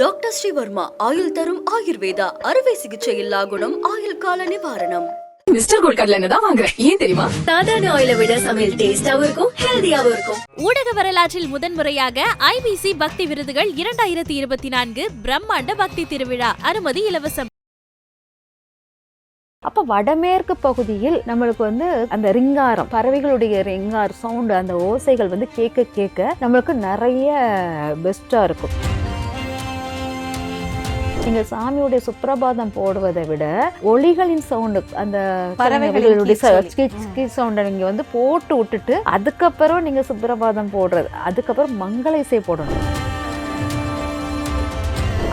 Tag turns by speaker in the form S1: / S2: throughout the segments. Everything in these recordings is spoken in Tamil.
S1: டாக்டர் ஸ்ரீவர்மா ஆயுள் தரும் ஆயுர்வேதா அறுவை சிகிச்சை இல்லா குணம் ஆயுள் கால நிவாரணம்.
S2: மிஸ்டர் கோல்ட் கடல எண்ணெய் தான் வாங்குறேன் ஏன் தெரியுமா?
S1: சாதாரண ஆயில விட சமையல் டேஸ்டாவும் இருக்கும் ஹெல்தியாவும் இருக்கும்.
S3: ஊடக வரலாற்றில் முதன்முறையாக ஐபிசி பக்தி விருதுகள் இரண்டாயிரத்தி இருபத்தி நான்கு பிரம்மாண்ட பக்தி திருவிழா அனுமதி இலவசம்.
S4: அப்போ வடமேற்கு பகுதியில் நம்மளுக்கு வந்து அந்த ரிங்காரம் பறவைகளுடைய ரிங்கார் சவுண்டு அந்த ஓசைகள் வந்து கேட்க கேட்க நம்மளுக்கு நிறைய பெஸ்ட்டாக இருக்கும். நீங்க சாமியுடைய சுப்பிரபாதம் போடுவதை விட ஒளிகளின் சவுண்டு அந்த பறவைகளுடைய சவுண்டை நீங்க வந்து போட்டு விட்டுட்டு அதுக்கப்புறம் நீங்க சுப்பிரபாதம் போடுறது. அதுக்கப்புறம் மங்கள இசை போடணும்.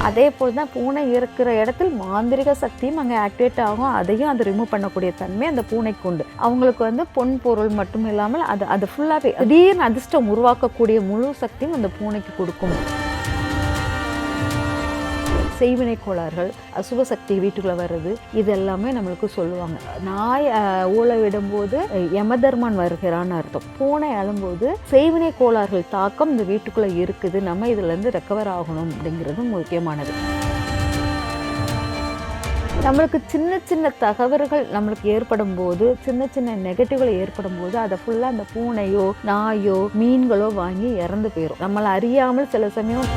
S4: அதே போல் தான் பூனை இருக்கிற இடத்தில் மாந்திரிக சக்தியும் அங்கே ஆக்டிவேட் ஆகும். அதையும் அது ரிமூவ் பண்ணக்கூடிய தன்மை அந்த பூனைக்கு உண்டு. அவங்களுக்கு வந்து பொன் பொருள் மட்டும் இல்லாமல் அது அது ஃபுல்லாகவே திடீர்னு அதிர்ஷ்டம் உருவாக்கக்கூடிய முழு சக்தியும் அந்த பூனைக்கு கொடுக்கும். செய்வினை கோளாறுகள் அசுவ சக்தி வீட்டுக்குள்ள வர்றது இது எல்லாமே நம்மளுக்கு சொல்லுவாங்க. நாய் ஊழ விடும்போது யமதர்மன் வருகிறான்னு அர்த்தம். பூனை அழும்போது செய்வினை கோளாறுகள் தாக்கம் இந்த வீட்டுக்குள்ள இருக்குது. நம்ம இதுல இருந்து ரெக்கவர் ஆகணும் அப்படிங்கிறது முக்கியமானது. நம்மளுக்கு சின்ன சின்ன தகவல்கள் நம்மளுக்கு ஏற்படும் போது சின்ன சின்ன நெகட்டிவ்கள் ஏற்படும் போது அதை ஃபுல்லாக அந்த பூனையோ நாயோ மீன்களோ வாங்கி இறந்து போயிடும் நம்மளை அறியாமல் சில சமயம்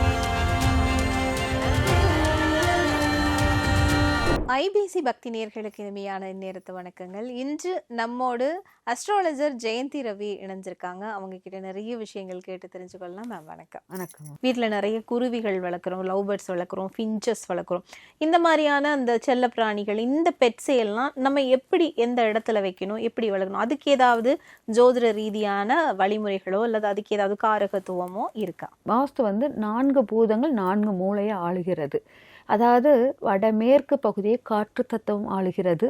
S5: ஐபிசி பக்தி நேர்களுக்கு இனிமையான நேரத்து வணக்கங்கள். இன்று நம்மோடு அஸ்ட்ராலஜர் ஜெயந்தி ரவி இணைஞ்சிருக்காங்க. அவங்க கிட்ட நிறைய விஷயங்கள் கேட்டு தெரிஞ்சுக்கொள்ளலாம். மேம் வணக்கம்.
S4: வணக்கம்.
S5: வீட்டில் நிறைய குருவிகள் வளர்க்குறோம் லவ் பேர்ட்ஸ் வளர்க்குறோம் ஃபின்ச்சஸ் வளர்க்குறோம். இந்த மாதிரியான அந்த செல்ல பிராணிகள் இந்த பெட்ஸை எல்லாம் நம்ம எப்படி எந்த இடத்துல வைக்கணும் எப்படி வளர்க்கணும் அதுக்கு ஏதாவது ஜோதிட ரீதியான வழிமுறைகளோ அல்லது அதுக்கு ஏதாவது காரகத்துவமோ இருக்கா?
S4: வாஸ்து வந்து நான்கு பூதங்கள் நான்கு மூலையை ஆளுகிறது. அதாவது வடமேற்கு பகுதியை காற்று தத்துவம் ஆளுகிறது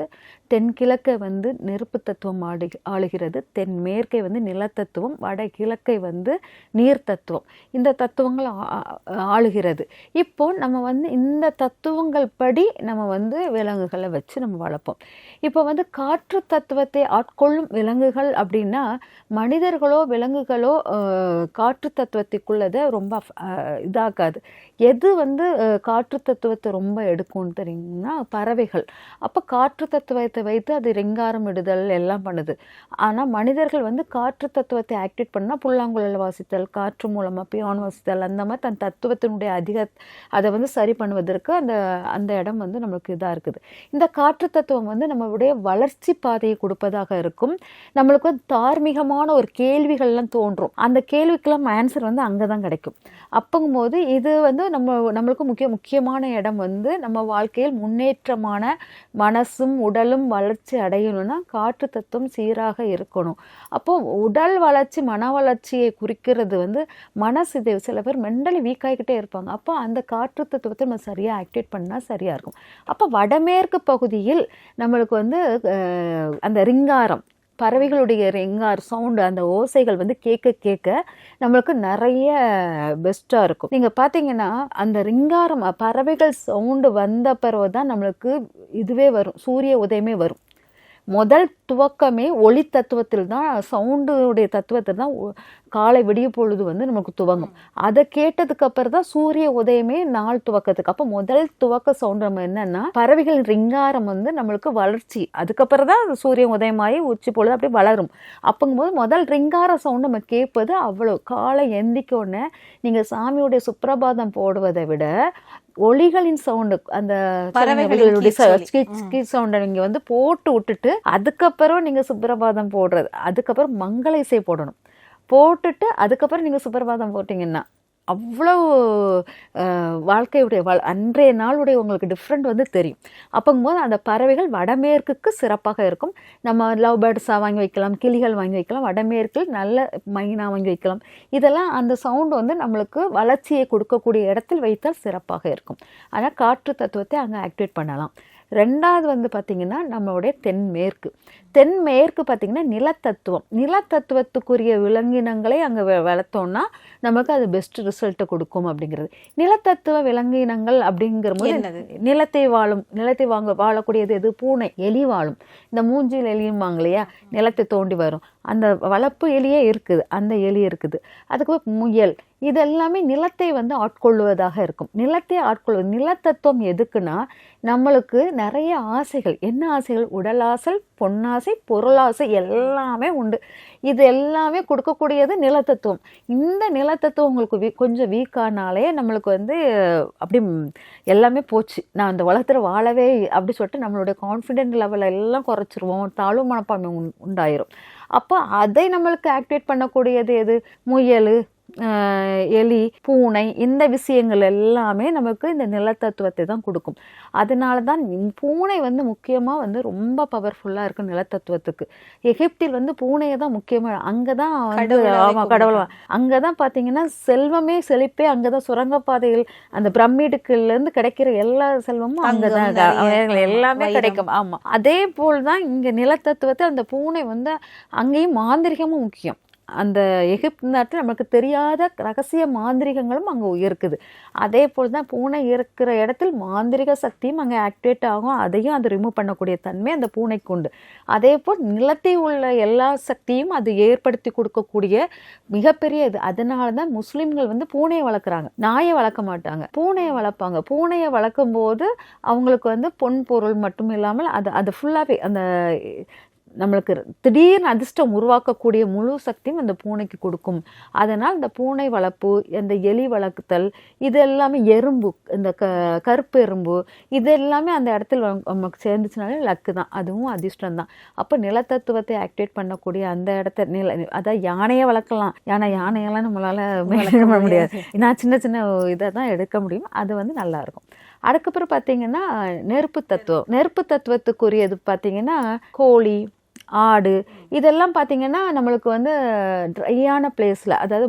S4: தென்கிழக்கை வந்து நெருப்பு தத்துவம் ஆளு ஆளுகிறது தென்மேற்கை வந்து நிலத்தத்துவம் வடகிழக்கை வந்து நீர் தத்துவம். இந்த தத்துவங்கள் ஆளுகிறது. இப்போ நம்ம வந்து இந்த தத்துவங்கள் படி நம்ம வந்து விலங்குகளை வச்சு நம்ம வளர்ப்போம். இப்போ வந்து காற்று தத்துவத்தை ஆட்கொள்ளும் விலங்குகள் அப்படின்னா மனிதர்களோ விலங்குகளோ காற்று தத்துவத்துக்குள்ளதை ரொம்ப இதாகாது. இதாக்காது எது வந்து காற்று தத்துவ தத்துவத்தை ரொம்ப எடுக்கும்னு தெரியுங்கன்னா பறவைகள். அப்போ காற்று தத்துவத்தை வைத்து அது ரெங்காரம் இடுதல் எல்லாம் பண்ணுது. ஆனால் மனிதர்கள் வந்து காற்று தத்துவத்தை ஆக்டிவேட் பண்ணால் புல்லாங்குழல் வாசித்தல் காற்று மூலமாக பியான் வாசித்தல் அந்த மாதிரி தன் தத்துவத்தினுடைய அதிக அதை வந்து சரி பண்ணுவதற்கு அந்த அந்த இடம் வந்து நம்மளுக்கு இதாக இருக்குது. இந்த காற்று தத்துவம் வந்து நம்மளுடைய வளர்ச்சி பாதையை கொடுப்பதாக இருக்கும். நம்மளுக்கு தார்மீகமான ஒரு கேள்விகள்லாம் தோன்றும். அந்த கேள்விக்கெல்லாம் ஆன்சர் வந்து அங்கே தான் கிடைக்கும். அப்போங்கும்போது இது வந்து நம்ம நம்மளுக்கு முக்கிய முக்கியமான இடம் வந்து நம்ம வாழ்க்கையில் முன்னேற்றமான மனசும் உடலும் வளர்ச்சி அடையணும்னா காற்று தத்துவம் சீராக இருக்கணும். அப்போ உடல் வளர்ச்சி மன வளர்ச்சியை குறிக்கிறது வந்து மனசு இது சில பேர் மென்டலி வீக் ஆகிக்கிட்டே இருப்பாங்க. அப்போ அந்த காற்று தத்துவத்தை நம்ம சரியாக ஆக்டிவேட் பண்ணால் சரியாக இருக்கும். அப்போ வடமேற்கு பகுதியில் நம்மளுக்கு வந்து அந்த ரிங்காரம் பறவைகளுடைய ரெங்கார் சவுண்டு அந்த ஓசைகள் வந்து கேட்க கேட்க நம்மளுக்கு நிறைய பெஸ்ட்டாக இருக்கும். நீங்கள் பார்த்தீங்கன்னா அந்த ரிங்காரம் பறவைகள் சவுண்டு வந்த பிறகு தான் நம்மளுக்கு இதுவே வரும் சூரிய உதயமே வரும். முதல் துவக்கமே ஒளி தத்துவத்தில் தான் சவுண்டுடைய தத்துவத்தில் தான் காலை விடிய பொழுது வந்து நமக்கு துவங்கும். அதை கேட்டதுக்கு அப்புறம் தான் சூரிய உதயமே நாள் துவக்கத்துக்கு. அப்போ முதல் துவக்க சவுண்ட் நம்ம என்னன்னா பறவைகள் ரிங்காரம் வந்து நம்மளுக்கு வளர்ச்சி. அதுக்கப்புறம் தான் அது சூரியன் உதயமாகி உச்சி பொழுது அப்படியே வளரும். அப்போங்கும்போது முதல் ரிங்கார சவுண்ட் நம்ம கேட்பது அவ்வளோ. காலை எந்திக்க உடனே நீங்கள் சாமியுடைய சுப்பிரபாதம் போடுவதை விட ஒளிகளின் சவுண்டு அந்த பறவைகளுடைய சவுண்டை நீங்க வந்து போட்டு விட்டுட்டு அதுக்கப்புறம் நீங்க சுப்பிரபாதம் போடுறது. அதுக்கப்புறம் மங்கள இசை போடணும். போட்டுட்டு அதுக்கப்புறம் நீங்கள் சுப்பிரபாதம் போட்டிங்கன்னா அவ்வளவு வாழ்க்கையுடைய வாழ் அன்றைய நாளுடைய உங்களுக்கு டிஃப்ரெண்ட் வந்து தெரியும். அப்போங்கும்போது அந்த பறவைகள் வடமேற்குக்கு சிறப்பாக இருக்கும். நம்ம லவ் பேர்ட்ஸாக வாங்கி வைக்கலாம் கிளிகள் வாங்கி வைக்கலாம் வடமேற்கில் நல்ல மைனா வாங்கி வைக்கலாம். இதெல்லாம் அந்த சவுண்ட் வந்து நம்மளுக்கு வளர்ச்சியை கொடுக்கக்கூடிய இடத்தில் வைத்தால் சிறப்பாக இருக்கும். ஆனால் காற்று தத்துவத்தை அங்கே ஆக்டிவேட் பண்ணலாம். ரெண்டாவது வந்து பார்த்திங்கன்னா நம்மளுடைய தென்மேற்கு. தென்மேற்கு பார்த்திங்கன்னா நிலத்தத்துவம். நிலத்தத்துவத்துக்குரிய விலங்கினங்களை அங்கே வளர்த்தோம்னா நமக்கு அது பெஸ்ட் ரிசல்ட்டை கொடுக்கும் அப்படிங்கிறது. நிலத்தத்துவ விலங்கினங்கள் அப்படிங்கிற? போது நிலத்தை வாழும் நிலத்தை வாங்க வாழக்கூடியது எது? பூனை எலி வாழும். இந்த மூஞ்சில் எலியும்பாங்க இல்லையா? நிலத்தை தோண்டி வரும். அந்த வளர்ப்பு எலியே இருக்குது. அந்த எலி இருக்குது. அதுக்கு முயல் இது எல்லாமே நிலத்தை வந்து ஆட்கொள்வதாக இருக்கும். நிலத்தை ஆட்கொள்வது நிலத்தத்துவம் எதுக்குன்னா நம்மளுக்கு நிறைய ஆசைகள். என்ன ஆசைகள்? உடலாசை பொன்னாசை பொருளாசை எல்லாமே உண்டு. இது எல்லாமே கொடுக்கக்கூடியது நிலத்தத்துவம். இந்த நிலத்தத்துவம் உங்களுக்கு வீ கொஞ்சம் வீக்கானாலே நம்மளுக்கு வந்து அப்படி எல்லாமே போச்சு. நான் அந்த உலகத்தில் வாழவே அப்படி சொல்லிட்டு நம்மளுடைய கான்ஃபிடென்ட் லெவல் எல்லாம் குறைச்சிருவோம். தாழ்வு மனப்பான்மை உண்- உண்டாயிரும். அப்போ அதை நம்மளுக்கு ஆக்டிவேட் பண்ணக்கூடியது எது? முயல் எலி பூனை இந்த விஷயங்கள் எல்லாமே நமக்கு இந்த நிலத்தத்துவத்தை தான் கொடுக்கும். அதனால தான் பூனை வந்து முக்கியமாக வந்து ரொம்ப பவர்ஃபுல்லாக இருக்கும் நிலத்தத்துவத்துக்கு. எகிப்தில் வந்து பூனையை தான் முக்கியமாக அங்கே தான் வந்து
S5: கடவுளாவே
S4: ஆமாம் கடவுள். அங்கே தான் பார்த்தீங்கன்னா செல்வமே செழிப்பே அங்கே தான் சுரங்கப்பாதைகள் அந்த பிரமிடுக்குலேருந்து கிடைக்கிற எல்லா செல்வமும் அங்கே தான் எல்லாமே. கிடைக்கும். ஆமாம் அதே போல் தான் இங்கே நிலத்தத்துவத்தை அந்த பூனை வந்து அங்கேயும் மாந்திரிகமும் முக்கியம். அந்த எகிப்து நாட்டில் நமக்கு தெரியாத ரகசிய மாந்திரிகங்களும் அங்கே இருக்குது அதே போல் தான் பூனை இருக்கிற இடத்தில் மாந்திரிக சக்தியும் அங்கே ஆக்டிவேட் ஆகும். அதையும் அது ரிமூவ் பண்ணக்கூடிய தன்மை அந்த பூனைக்கு உண்டு. அதே போல் நிலத்தில் உள்ள எல்லா சக்தியும் அது ஏற்படுத்தி கொடுக்கக்கூடிய மிகப்பெரிய இது. அதனால தான் முஸ்லீம்கள் வந்து பூனையை வளர்க்குறாங்க. நாயை வளர்க்க மாட்டாங்க. பூனையை வளர்ப்பாங்க. பூனையை வளர்க்கும் போது அவங்களுக்கு வந்து பொன் பொருள் மட்டும் இல்லாமல் அது அது ஃபுல்லாகவே அந்த நம்மளுக்கு திடீர்னு அதிர்ஷ்டம் உருவாக்கக்கூடிய முழு சக்தியும் அந்த பூனைக்கு கொடுக்கும். அதனால் இந்த பூனை வளர்ப்பு இந்த எலி வளர்க்குதல் இது எல்லாமே எறும்பு இந்த க கருப்பு எறும்பு இது எல்லாமே அந்த இடத்துல நமக்கு சேர்ந்துச்சுனாலே லக்கு தான். அதுவும் அதிர்ஷ்டம் தான். அப்போ நிலத்தத்துவத்தை ஆக்டிவேட் பண்ணக்கூடிய அந்த இடத்த நில அதான் யானையை வளர்க்கலாம். யானை யானையெல்லாம் நம்மளால பண்ண முடியாது. நான் சின்ன சின்ன இதை தான் எடுக்க முடியும். அது வந்து நல்லா இருக்கும். அதுக்கப்புறம் பார்த்தீங்கன்னா நெருப்பு தத்துவம். நெருப்பு தத்துவத்துக்குரியது பார்த்தீங்கன்னா கோழி ஆடு இதெல்லாம் பார்த்தீங்கன்னா நம்மளுக்கு வந்து ட்ரையான பிளேஸில் அதாவது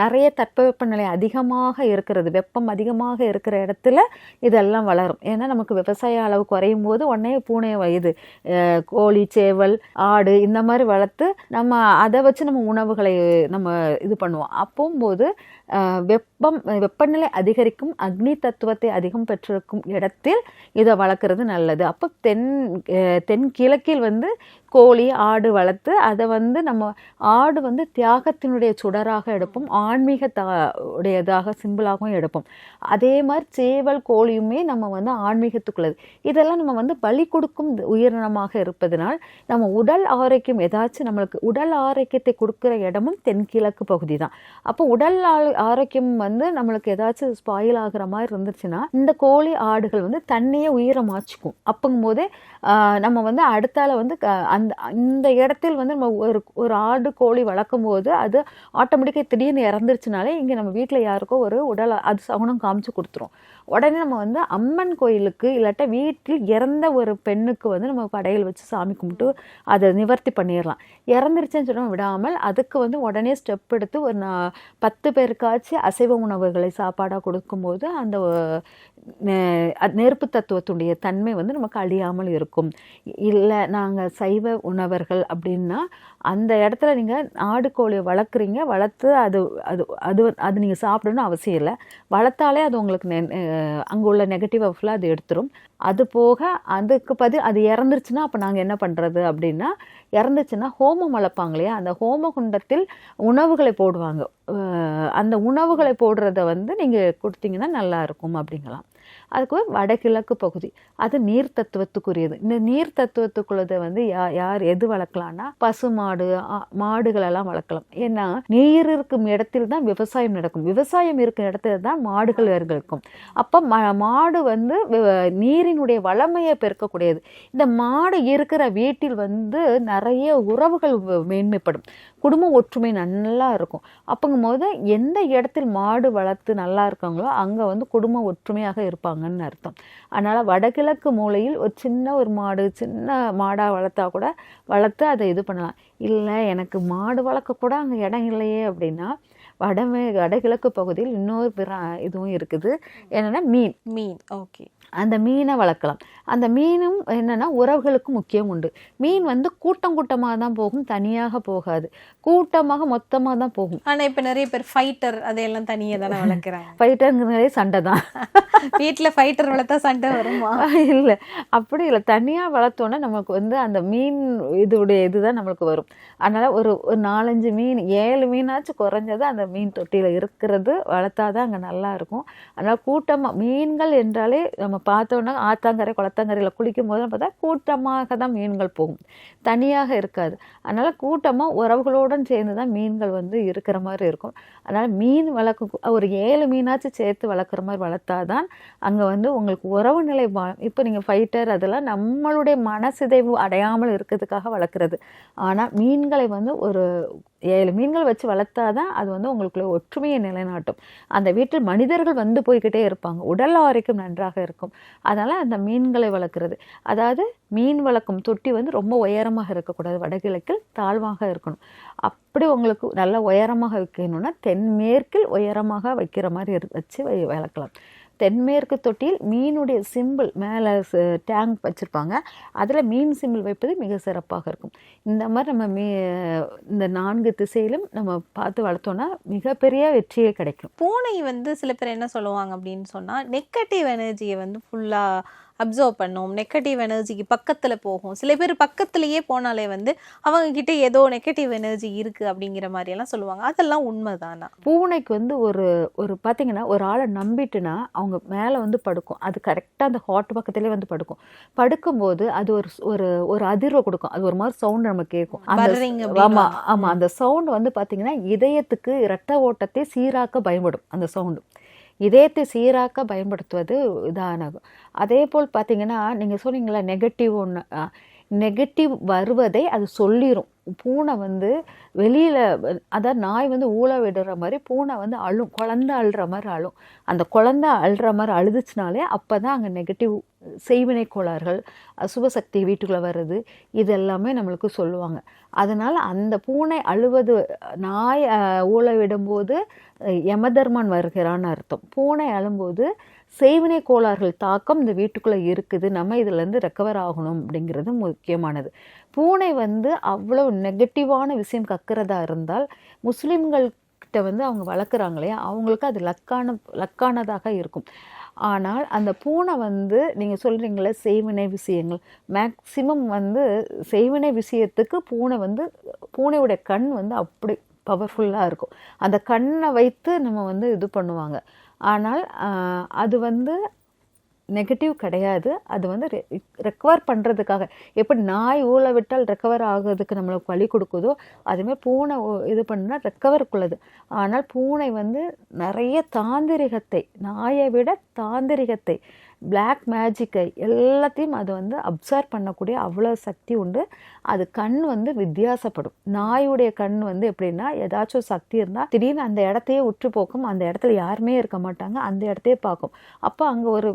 S4: நிறைய தட்பவெப்பநிலை அதிகமாக இருக்கிறது வெப்பம் அதிகமாக இருக்கிற இடத்துல இதெல்லாம் வளரும். ஏன்னா நமக்கு விவசாய அளவு குறையும் போது உடனே பூனை இது கோழி சேவல் ஆடு இந்த மாதிரி வளர்த்து நம்ம அதை வச்சு நம்ம உணவுகளை நம்ம இது பண்ணுவோம். அப்போம்போது போது வெப்பம் வெப்பநிலை அதிகரிக்கும் அக்னி தத்துவத்தை அதிகம் பெற்றிருக்கும் இடத்தில் இதை வளர்க்குறது நல்லது. அப்போ தென் தென் கிழக்கில் வந்து கோழி ஆடு வளர்த்து அதை வந்து நம்ம ஆடு வந்து தியாகத்தினுடைய சுடராக எடுப்போம் ஆன்மீக உடையதாக சிம்பிளாகவும் எடுப்போம். அதே மாதிரி சேவல் கோழியுமே நம்ம வந்து ஆன்மீகத்துக்குள்ளது. இதெல்லாம் நம்ம வந்து பலி கொடுக்கும் உயிரினமாக இருப்பதனால் நம்ம உடல் ஆரோக்கியம் ஏதாச்சும் நம்மளுக்கு உடல் ஆரோக்கியத்தை கொடுக்குற இடமும் தென்கிழக்கு பகுதி தான் அப்போ உடல் ஆரோக்கியம் வந்து நம்மளுக்கு ஏதாச்சும் ஸ்பாயில் ஆகுற மாதிரி இருந்துச்சுன்னா இந்த கோழி ஆடுகள் வந்து தண்ணியை உயிரை மாச்சிக்கும் அப்பங்கும் போதே நம்ம வந்து அடுத்தால வந்து க- அந்த இந்த இடத்தில் வந்து நம்ம ஒரு ஒரு ஆடு கோழி வளர்க்கும் போது அது ஆட்டோமேட்டிக்காக திடீர்னு இறந்துருச்சுனாலே இங்கே நம்ம வீட்டில் யாருக்கோ ஒரு உடல் அது சகுனம் காமிச்சு கொடுத்துரும். உடனே நம்ம வந்து அம்மன் கோயிலுக்கு இல்லாட்டா வீட்டில் இறந்த ஒரு பெண்ணுக்கு வந்து நம்ம படையல் வச்சு சாமி கும்பிட்டு அதை நிவர்த்தி பண்ணிடலாம். இறந்துருச்சுன்னு சொன்னால் விடாமல் அதுக்கு வந்து உடனே ஸ்டெப் எடுத்து ஒரு நா- பத்து பேருக்காச்சும் அசைவ உணவுகளை சாப்பாடாக கொடுக்கும்போது அந்த நெ- அது நெருப்பு தத்துவத்துடைய தன்மை வந்து நமக்கு அழியாமல் இருக்கும். இல்லை நாங்கள் சைவ உணவர்கள் அப்படின்னா அந்த இடத்துல நீங்கள் ஆடு கோழியை வளர்க்குறீங்க வளர்த்து அது அது அது அது நீங்கள் சாப்பிடணும்னு அவசியம் இல்லை. வளர்த்தாலே அது உங்களுக்கு அங்கே உள்ள நெகட்டிவ் ஃபுல்லாக அது எடுத்துரும். அது போக அதுக்கு பதி அது இறந்துருச்சுன்னா அப்போ நாங்கள் என்ன பண்ணுறது அப்படின்னா இறந்துச்சுன்னா ஹோமம் வளர்ப்பாங்க இல்லையா? அந்த ஹோம குண்டத்தில் உணவுகளை போடுவாங்க. அந்த உணவுகளை போடுறத வந்து நீங்கள் கொடுத்தீங்கன்னா நல்லா இருக்கும் அப்படிங்கலாம். அதுக்கு வடகிழக்கு பகுதி. அது நீர் தத்துவத்துக்குரியது. இந்த நீர் தத்துவத்துக்குள்ளதை வந்து யா யார் எது வளர்க்கலாம்னா பசு மாடு மாடுகளெல்லாம் வளர்க்கலாம். ஏன்னா நீர் இருக்கும் இடத்தில் தான் விவசாயம் நடக்கும். விவசாயம் இருக்கும் இடத்துல தான் மாடுகள் இருக்கும் அப்போ ம மாடு வந்து நீர் நீரினுடைய வளமையை பெருக்கக்கூடியது. இந்த மாடு இருக்கிற வீட்டில் வந்து நிறைய உறவுகள் மேன்மைப்படும். குடும்ப ஒற்றுமை நல்லா இருக்கும். அப்பங்கும் போது எந்த இடத்தில் மாடு வளர்த்து நல்லா இருக்காங்களோ அங்கே வந்து குடும்ப ஒற்றுமையாக இருப்பாங்கன்னு அர்த்தம். அதனால் வடகிழக்கு மூலையில் ஒரு சின்ன ஒரு மாடு சின்ன மாடாக வளர்த்தா கூட வளர்த்து அதை இது பண்ணலாம். இல்லை எனக்கு மாடு வளர்க்க கூட அங்கே இடம் இல்லையே அப்படின்னா வடமே வடகிழக்கு பகுதியில் இன்னொரு பிற இதுவும் இருக்குது. என்னென்னா மீன்.
S5: மீன். ஓகே.
S4: அந்த மீனை வளர்க்கலாம். அந்த மீனும் என்னன்னா உறவுகளுக்கு முக்கியம் உண்டு. மீன் வந்து கூட்டம் கூட்டமாக தான் போகும் தனியாக போகாது. கூட்டமாக மொத்தமாக தான் போகும்.
S5: ஆனா இப்ப நிறைய பேர் ஃபைட்டர் அதையெல்லாம் தனியா தானே வளர்க்குறாங்க.
S4: ஃபைட்டருங்கிறதே சண்டை தான்.
S5: வீட்ல ஃபைட்டர் வளர்த்தா சண்டை வருமா?
S4: இல்லை. அப்படி இல்லை. தனியாக வளர்த்தோன்னா நமக்கு வந்து அந்த மீன் இதோடைய இதுதான் நம்மளுக்கு வரும். அதனால் ஒரு ஒரு நாலஞ்சு மீன் ஏழு மீனாச்சும் குறைஞ்சது அந்த மீன் தொட்டியில் இருக்கிறது வளர்த்தா தான் அங்கே நல்லா இருக்கும். அதனால் கூட்டமாக மீன்கள் என்றாலே நம்ம பார்த்தோன்னா ஆத்தாங்கரை ஆத்தங்கரையில் குளிக்கும் போது பார்த்தா கூட்டமாக தான் மீன்கள் போகும். தனியாக இருக்காது. அதனால் கூட்டமாக உறவுகளுடன் சேர்ந்து தான் மீன்கள் வந்து இருக்கிற மாதிரி இருக்கும். அதனால் மீன் வளர்க்க ஒரு ஏழு மீனாச்சும் சேர்த்து வளர்க்குற மாதிரி வளர்த்தா தான் அங்கே வந்து உங்களுக்கு உறவு நிலை இப்போ நீங்கள் ஃபைட்டர் அதெல்லாம் நம்மளுடைய மனசிதைவு அடையாமல் இருக்கிறதுக்காக வளர்க்குறது. ஆனால் மீன்களை வந்து ஒரு ஏழு மீன்கள் வச்சு வளர்த்தா தான் அது வந்து உங்களுக்குள்ள ஒற்றுமையை நிலைநாட்டும். அந்த வீட்டில் மனிதர்கள் வந்து போய்கிட்டே இருப்பாங்க. உடல் ஆரோக்கியம் நன்றாக இருக்கும். அதனால் அந்த மீன்களை வளர்க்குறது. அதாவது மீன் வளர்க்கும் தொட்டி வந்து ரொம்ப உயரமாக இருக்கக்கூடாது. வடகிழக்கில் தாழ்வாக இருக்கணும். அப்படி உங்களுக்கு நல்ல உயரமாக வைக்கணும்னா தென்மேற்கில் உயரமாக வைக்கிற மாதிரி இரு- வச்சு வளர்க்கலாம். தென்மேற்கு தொட்டியில் மீனுடைய சிம்பிள் மேலே டேங்க் வச்சுருப்பாங்க. அதில் மீன் சிம்பிள் வைப்பது மிக சிறப்பாக இருக்கும். இந்த மாதிரி நம்ம மீ இந்த நான்கு திசையிலும் நம்ம பார்த்து வளர்த்தோன்னா மிகப்பெரிய வெற்றியே கிடைக்கும்.
S5: பூனை வந்து சில பேர் என்ன சொல்லுவாங்க அப்படின்னு சொன்னால் நெக்கட்டிவ் எனர்ஜியை வந்து ஃபுல்லாக அப்சர்வ் பண்ணும் நெகட்டிவ் எனர்ஜிக்கு பக்கத்துல போகும். சில பேர் பக்கத்துலயே போனாலே வந்து அவங்க கிட்ட ஏதோ நெகட்டிவ் எனர்ஜி இருக்கு அப்படிங்கிற மாதிரி எல்லாம் சொல்லுவாங்க. அதெல்லாம் உண்மைதானா?
S4: பூனைக்கு வந்து ஒரு ஒரு பார்த்தீங்கன்னா ஒரு ஆளை நம்பிட்டுனா அவங்க மேலே வந்து படுக்கும். அது கரெக்டாக அந்த ஹாட் பக்கத்துலேயே வந்து படுக்கும். படுக்கும்போது அது ஒரு ஒரு ஒரு அதிர்வை கொடுக்கும். அது ஒரு மாதிரி சவுண்ட் நம்ம கேட்கும். ஆமாம் ஆமாம் அந்த சவுண்ட் வந்து பார்த்தீங்கன்னா இதயத்துக்கு இரத்த ஓட்டத்தை சீராக்க பயன்படும் அந்த சவுண்டு இதயத்தை சீராக்க பயன்படுத்துவது இதானாகும் அதே போல் பார்த்தீங்கன்னா நீங்கள் சொன்னீங்களா நெகட்டிவ் ஒன்று நெகட்டிவ் வருவதை அது சொல்லிடும் பூனை வந்து வெளியில் அதாவது நாய் வந்து ஊழ விடுற மாதிரி பூனை வந்து அழும் குழந்தை அழுற மாதிரி அழும். அந்த குழந்தை அழுற மாதிரி அழுதுச்சுனாலே அப்போ தான் அங்கே நெகட்டிவ் செய்வினை கோளாறுகள் அசுப சக்தி வீட்டுக்குள்ளே வர்றது இது எல்லாமே நம்மளுக்கு சொல்லுவாங்க. அதனால் அந்த பூனை அழுவது நாய் ஊழ விடும்போது யமதர்மன் வருகிறான்னு அர்த்தம். பூனை அழும்போது செய்வினை கோளாறுகள் தாக்கம் இந்த வீட்டுக்குள்ளே இருக்குது. நம்ம இதுலேருந்து ரெக்கவர் ஆகணும் அப்படிங்கிறது முக்கியமானது. பூனை வந்து அவ்வளோ நெகட்டிவான விஷயம் கக்கிறதா இருந்தால் முஸ்லீம்கள் கிட்ட வந்து அவங்க வளர்க்குறாங்க இல்லையா? அவங்களுக்கு அது லக்கான லக்கானதாக இருக்கும். ஆனால் அந்த பூனை வந்து நீங்கள் சொல்கிறீங்களே செய்வினை விஷயங்கள் மேக்சிமம் வந்து செய்வினை விஷயத்துக்கு பூனை வந்து பூனையுடைய கண் வந்து அப்படி பவர்ஃபுல்லாக இருக்கும். அந்த கண்ணை வைத்து நம்ம வந்து இது பண்ணுவாங்க. ஆனால் அது வந்து நெகட்டிவ் கிடையாது. அது வந்து ரெக்கவர் பண்ணுறதுக்காக எப்படி நாய் ஊழ விட்டால் ரெக்கவர் ஆகிறதுக்கு நம்மளுக்கு வழி கொடுக்குதோ அதுமாதிரி பூனை இது பண்ணால் ரெக்கவருக்குள்ளது ஆனால் பூனை வந்து நிறைய தாந்திரிகத்தை நாயை விட தாந்திரிகத்தை பிளாக் மேஜிக்கை எல்லாத்தையும் அது வந்து அப்சர்வ் பண்ணக்கூடிய அவ்வளோ சக்தி உண்டு. அது கண் வந்து வித்தியாசப்படும். நாயுடைய கண் வந்து எப்படின்னா ஏதாச்சும் சக்தி இருந்தால் திடீர்னு அந்த இடத்தையே உற்று போக்கும் அந்த இடத்துல யாருமே இருக்க மாட்டாங்க. அந்த இடத்தையே பார்க்கும். அப்போ அங்கே ஒரு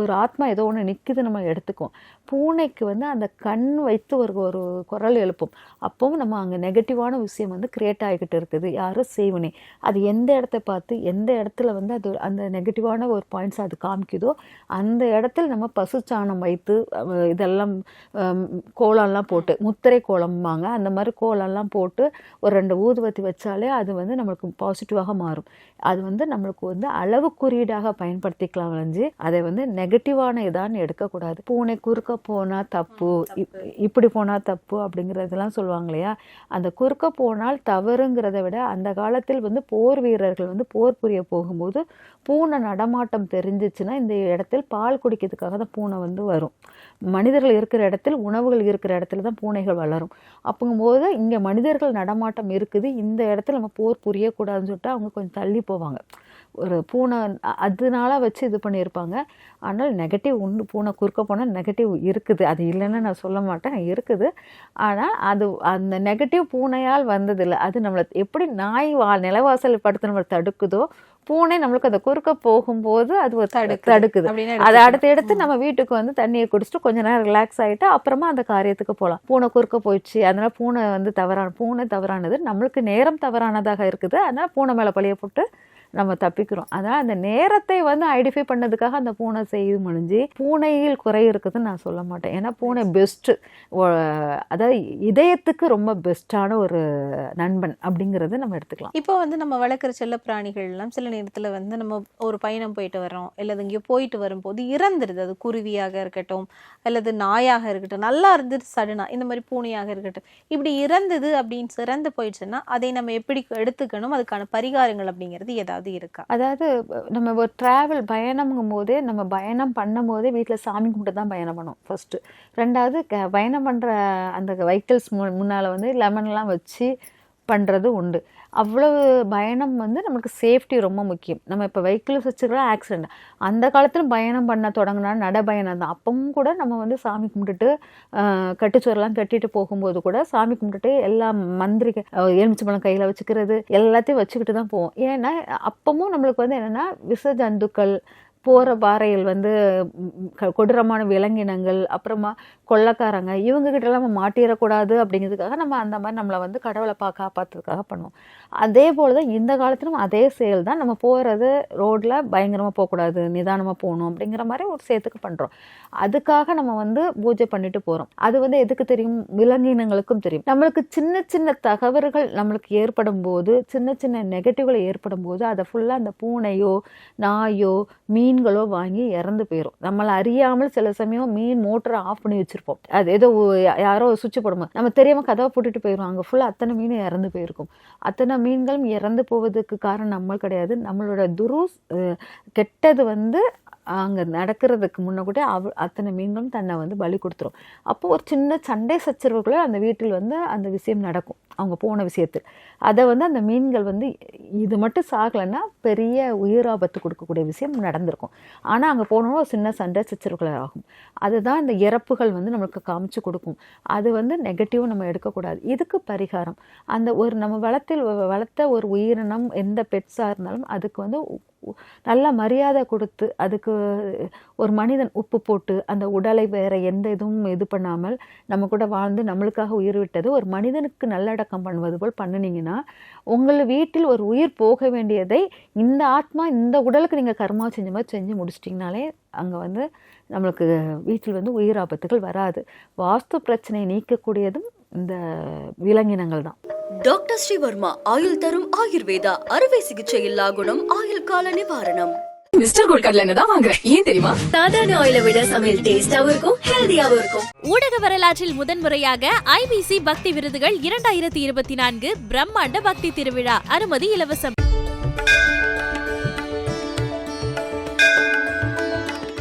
S4: ஒரு ஆத்மா ஏதோ ஒன்று நிற்குது நம்ம எடுத்துக்குவோம். பூனைக்கு வந்து அந்த கண் வைத்து ஒரு ஒரு குரல் எழுப்பும். அப்போவும் நம்ம அங்கே நெகட்டிவான விஷயம் வந்து கிரியேட் ஆகிக்கிட்டு இருக்குது. யாரும் செய்வனே அது எந்த இடத்த பார்த்து எந்த இடத்துல வந்து அது அந்த நெகட்டிவான ஒரு பாயிண்ட்ஸ் அது காமிக்குதோ அந்த இடத்துல நம்ம பசுச்சாணம் வைத்து இதெல்லாம் கோலம்லாம் போட்டு முத்திரை கோலம்பாங்க. அந்த மாதிரி கோலம்லாம் போட்டு ஒரு ரெண்டு ஊதுவத்தி வச்சாலே அது வந்து நம்மளுக்கு பாசிட்டிவாக மாறும். அது வந்து நம்மளுக்கு வந்து அளவு குறியீடாக பயன்படுத்திக்கலாம் வளைஞ்சு அதை வந்து நெகட்டிவான இதான்னு எடுக்கக்கூடாது. பூனை குறுக்க போனால் தப்பு இப்- இப்படி போனால் தப்பு அப்படிங்கிறதெல்லாம் சொல்லுவாங்க இல்லையா? அந்த குறுக்க போனால் தவறுங்கிறத விட அந்த காலத்தில் வந்து போர் வீரர்கள் வந்து போர் புரிய போகும்போது பூனை நடமாட்டம் தெரிஞ்சிச்சுன்னா இந்த இடத்தில் பால் குடிக்கிறதுக்காக தான் பூனை வந்து வரும். மனிதர்கள் இருக்கிற இடத்தில் உணவுகள் இருக்கிற இடத்துல தான் பூனைகள் வளரும். அப்போங்கும்போது இங்கே மனிதர்கள் நடமாட்டம் இருக்குது இந்த இடத்துல நம்ம போர் புரியக்கூடாதுன்னு சொல்லிட்டு அவங்க கொஞ்சம் தள்ளி போவாங்க. ஒரு பூனை அதனால வச்சு இது பண்ணியிருப்பாங்க. ஆனால் நெகட்டிவ் உண்டு பூனை குறுக்க போனால் நெகட்டிவ் இருக்குது. அது இல்லைன்னு நான் சொல்ல மாட்டேன் இருக்குது. ஆனால் அது அந்த நெகட்டிவ் பூனையால் வந்ததில்லை. அது நம்மளை எப்படி நாய் வா நிலவாசல் படுத்து நம்மளை தடுக்குதோ பூனை நம்மளுக்கு அந்த குறுக்க போகும்போது அது ஒரு
S5: தடுக்குது.
S4: தடுக்குது. அதை. அடுத்து எடுத்து நம்ம வீட்டுக்கு வந்து தண்ணியை குடிச்சிட்டு கொஞ்ச நேரம் ரிலாக்ஸ் ஆகிட்டு அப்புறமா அந்த காரியத்துக்கு போகலாம். பூனை குறுக்க போயிடுச்சு. அதனால பூனை வந்து தவறான பூனை தவறானது. நம்மளுக்கு நேரம் தவறானதாக இருக்குது. அதனால பூனை மேலே பழிய போட்டு நம்ம தப்பிக்கிறோம். அதனால் அந்த நேரத்தை வந்து ஐடென்டிஃபை பண்ணதுக்காக அந்த பூனை செய்து முடிஞ்சு பூனையில் குறை இருக்குதுன்னு நான் சொல்ல மாட்டேன். ஏன்னா பூனை பெஸ்ட்டு அதாவது இதயத்துக்கு ரொம்ப பெஸ்ட்டான ஒரு நண்பன் அப்படிங்கிறத நம்ம எடுத்துக்கலாம்.
S5: இப்போ வந்து நம்ம வளர்க்குற செல்ல பிராணிகள்லாம் சில நேரத்தில் வந்து நம்ம ஒரு பயணம் போயிட்டு வரோம் அல்லது எங்கேயோ போயிட்டு வரும்போது இறந்துருது. அது குருவியாக இருக்கட்டும் அல்லது நாயாக இருக்கட்டும் நல்லா இருந்துட்டு சடனா இந்த மாதிரி பூனையாக இருக்கட்டும். இப்படி இறந்தது அப்படின்னு இறந்து போயிடுச்சுன்னா அதை நம்ம எப்படி எடுத்துக்கணும்? அதுக்கான பரிகாரங்கள் அப்படிங்கிறது ஏதாவது இருக்கா?
S4: அதாவது நம்ம ஒரு ட்ராவல் பயணம்ங்கும் போதே நம்ம பயணம் பண்ணும் போதே வீட்டில் சாமி கும்பிட்டு தான் பயணம் பண்ணுவோம் ஃபர்ஸ்ட்டு ரெண்டாவது க பயணம் பண்ணுற அந்த வெஹிக்கிள்ஸ் மு முன்னால் வந்து லெமன்லாம் வச்சு பண்ணுறது உண்டு. அவ்வளவு பயணம் வந்து நமக்கு சேஃப்டி ரொம்ப முக்கியம். நம்ம இப்போ வெஹிக்கிள்ஸ் வச்சுக்கலாம் ஆக்சிடெண்ட் அந்த காலத்தில் பயணம் பண்ண தொடங்கினா நடைபயணம் தான். அப்பவும் கூட நம்ம வந்து சாமி கும்பிட்டுட்டு கட்டுச்சோரெல்லாம் கட்டிட்டு போகும்போது கூட சாமி கும்பிட்டுட்டு எல்லா மந்திரி எலுமிச்சம்பழம் கையில் வச்சுக்கிறது எல்லாத்தையும் வச்சுக்கிட்டு தான் போவோம். ஏன்னா அப்பவும் நம்மளுக்கு வந்து என்னென்னா விஷ ஜந்துக்கள் போகிற பாறையில் வந்து க- கொடூரமான விலங்கினங்கள் அப்புறமா கொள்ளக்காரங்க இவங்ககிட்டலாம் நம்ம மாட்டிடக்கூடாது அப்படிங்கிறதுக்காக நம்ம அந்த மாதிரி நம்மளை வந்து கடவுளை பா காப்பாற்றுறதுக்காக பண்ணுவோம். அதே போல் தான் இந்த காலத்திலும் அதே செயல் தான் நம்ம போகிறது ரோட்டில் பயங்கரமாக போகக்கூடாது நிதானமாக போகணும் அப்படிங்கிற மாதிரி ஒரு சேர்த்துக்கு பண்ணுறோம் அதுக்காக நம்ம வந்து பூஜை பண்ணிட்டு போகிறோம் அது வந்து எதுக்கு தெரியும்? விலங்கினங்களுக்கும் தெரியும். நம்மளுக்கு சின்ன சின்ன தகவல்கள் நம்மளுக்கு ஏற்படும் போது சின்ன சின்ன நெகட்டிவ்களை ஏற்படும் போது அதை ஃபுல்லாக அந்த பூனையோ நாயோ மீன்களோ வாங்கி இறந்து போயிடும் நம்மளை அறியாமல் சில சமயம் மீன் மோட்டரை ஆஃப் பண்ணி வச்சிருப்போம். அது ஏதோ யாரோ சுவிட்ச் போடும்போது நம்ம தெரியாம கதவை போட்டுட்டு போயிடும் அங்கே ஃபுல்லாக அத்தனை மீன் இறந்து போயிருக்கும். அத்தனை மீன்களும் இறந்து போவதுக்கு காரணம் நம்ம கிடையாது. நம்மளோட துரு கெட்டது வந்து அங்கே நடக்கிறதுக்கு முன்னே கூட அவ அத்தனை மீன்களும் தன்னை வந்து பலி கொடுத்துரும். அப்போது ஒரு சின்ன சண்டை சச்சரவுக்குள்ள அந்த வீட்டில் வந்து அந்த விஷயம் நடக்கும். அவங்க போன விஷயத்தில். அதை வந்து அந்த மீன்கள் வந்து இது மட்டும் சாகலைன்னா பெரிய உயிராபத்து கொடுக்கக்கூடிய விஷயம் நடந்திருக்கும். ஆனால் அங்கே போனோம்னா ஒரு சின்ன சண்டை சச்சரவுகள் ஆகும். அதுதான் இந்த இறப்புகள் வந்து நம்மளுக்கு காமிச்சு கொடுக்கும். அது வந்து நெகட்டிவாக நம்ம எடுக்கக்கூடாது. இதுக்கு பரிகாரம். அந்த ஒரு நம்ம வளத்தில் வளர்த்த ஒரு உயிரினம் எந்த பெட்ஸாக இருந்தாலும் அதுக்கு வந்து நல்ல மரியாதை கொடுத்து அதுக்கு ஒரு மனிதன் உப்பு போட்டு அந்த உடலை வேற எந்த இதுவும் இது பண்ணாமல் நம்ம கூட வாழ்ந்து நம்மளுக்காக உயிர் விட்டது ஒரு மனிதனுக்கு நல்லடக்கம் பண்ணுவது போல் பண்ணினீங்கன்னா உங்கள் வீட்டில் ஒரு உயிர் போக வேண்டியதை இந்த ஆத்மா இந்த உடலுக்கு நீங்கள் கர்மா செஞ்ச மாதிரி செஞ்சு முடிச்சிட்டிங்கனாலே அங்கே வந்து நம்மளுக்கு வீட்டில் வந்து உயிர் ஆபத்துகள் வராது. வாஸ்து பிரச்சனை நீக்கக்கூடியதும் இந்த விலங்கினங்கள் தான்.
S1: டாக்டர் ஸ்ரீவர்மா ஆயுள் தரும் ஆயுர்வேதா அறுவை சிகிச்சை இல்லா குணம் ஆயுள் கால நிவாரணம்.
S2: மிஸ்டர் கோல்ட் கடலை எண்ணெய் தான் வாங்குறேன் ஏன் தெரியுமா?
S6: சாதாரண ஆயிலை விட சமையல் டேஸ்டாவும் இருக்கும் ஹெல்தியாவும் இருக்கும்.
S3: ஊடக வரலாற்றில் முதன்முறையாக ஐபிசி பக்தி விருதுகள் இரண்டாயிரத்தி இருபத்தி நான்கு பிரம்மாண்ட பக்தி திருவிழா அனுமதி இலவசம்.